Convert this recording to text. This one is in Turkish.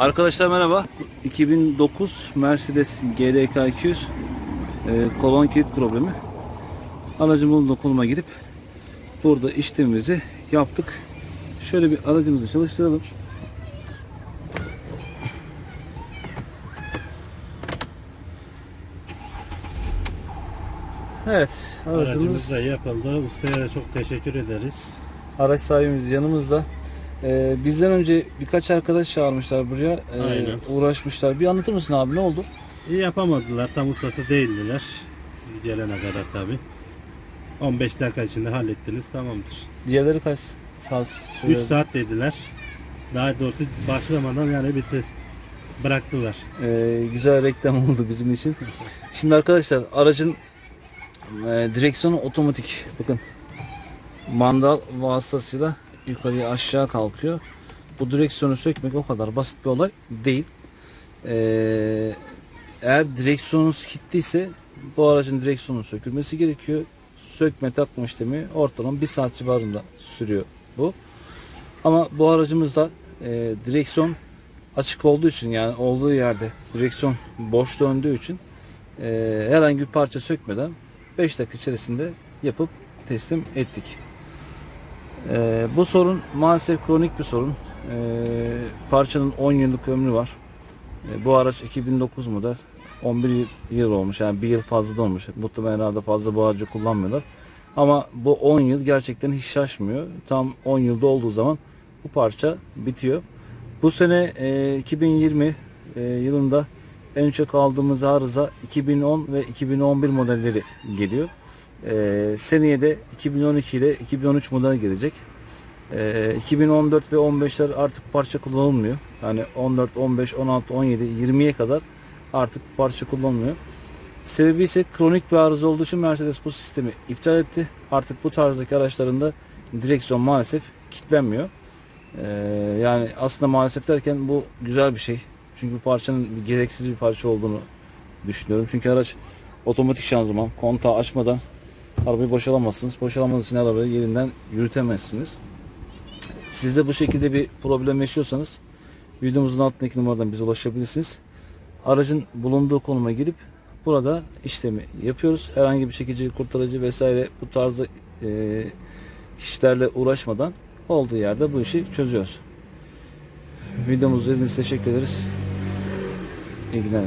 Arkadaşlar merhaba. 2009 Mercedes GLK 200 e, kolon kilit problemi. Aracın bulunduğu konuma gidip burada işlemimizi yaptık. Şöyle bir aracımızı çalıştıralım. Evet, Aracımız aracımız da yapıldı. Ustaya da çok teşekkür ederiz. Araç sahibimiz yanımızda. Ee, bizden önce birkaç arkadaş çağırmışlar buraya. Ee, Aynen. uğraşmışlar. Bir anlatır mısın abi ne oldu? İyi yapamadılar. Tam ustası değildiler. Siz gelene kadar tabi. 15 dakika içinde hallettiniz. Tamamdır. Diğerleri kaç saat 3 sürdü? saat dediler. Daha doğrusu başlamadan yani bitti. Bıraktılar. Ee, güzel reklam oldu bizim için. Şimdi arkadaşlar aracın e, direksiyonu otomatik. Bakın mandal vasıtasıyla yukarıya aşağı kalkıyor. Bu direksiyonu sökmek o kadar basit bir olay değil. Ee, eğer direksiyonunuz kilitliyse bu aracın direksiyonun sökülmesi gerekiyor. Sökme takma işlemi ortalama bir saat civarında sürüyor bu. Ama bu aracımızda e, direksiyon açık olduğu için yani olduğu yerde direksiyon boş döndüğü için e, herhangi bir parça sökmeden 5 dakika içerisinde yapıp teslim ettik. E, bu sorun maalesef kronik bir sorun. E, parçanın 10 yıllık ömrü var. E, bu araç 2009 model. 11 yıl- olmuş yani bir yıl fazla da olmuş. Muhtemelen herhalde fazla bu aracı kullanmıyorlar. Ama bu 10 yıl gerçekten hiç şaşmıyor. Tam 10 yılda olduğu zaman bu parça bitiyor. Bu sene e, 2020 e, yılında en çok aldığımız arıza 2010 ve 2011 modelleri geliyor. E, seneye de 2012 ile 2013 model gelecek. E, 2014 ve 15'ler artık parça kullanılmıyor. Yani 14, 15, 16, 17, 20'ye kadar artık parça kullanılmıyor. Sebebi ise kronik bir arıza olduğu için Mercedes bu sistemi iptal etti. Artık bu tarzdaki araçlarında direksiyon maalesef kilitlenmiyor. Ee, yani aslında maalesef derken bu güzel bir şey. Çünkü bu parçanın gereksiz bir parça olduğunu düşünüyorum. Çünkü araç otomatik şanzıman. Kontağı açmadan arabayı boşalamazsınız. Boşalamanız için arabayı yerinden yürütemezsiniz. Siz de bu şekilde bir problem yaşıyorsanız videomuzun altındaki numaradan bize ulaşabilirsiniz. Aracın bulunduğu konuma girip burada işlemi yapıyoruz. Herhangi bir çekici, kurtarıcı vesaire bu tarzda e, kişilerle uğraşmadan olduğu yerde bu işi çözüyoruz. Videomuzu izlediğiniz için teşekkür ederiz. İyi günler.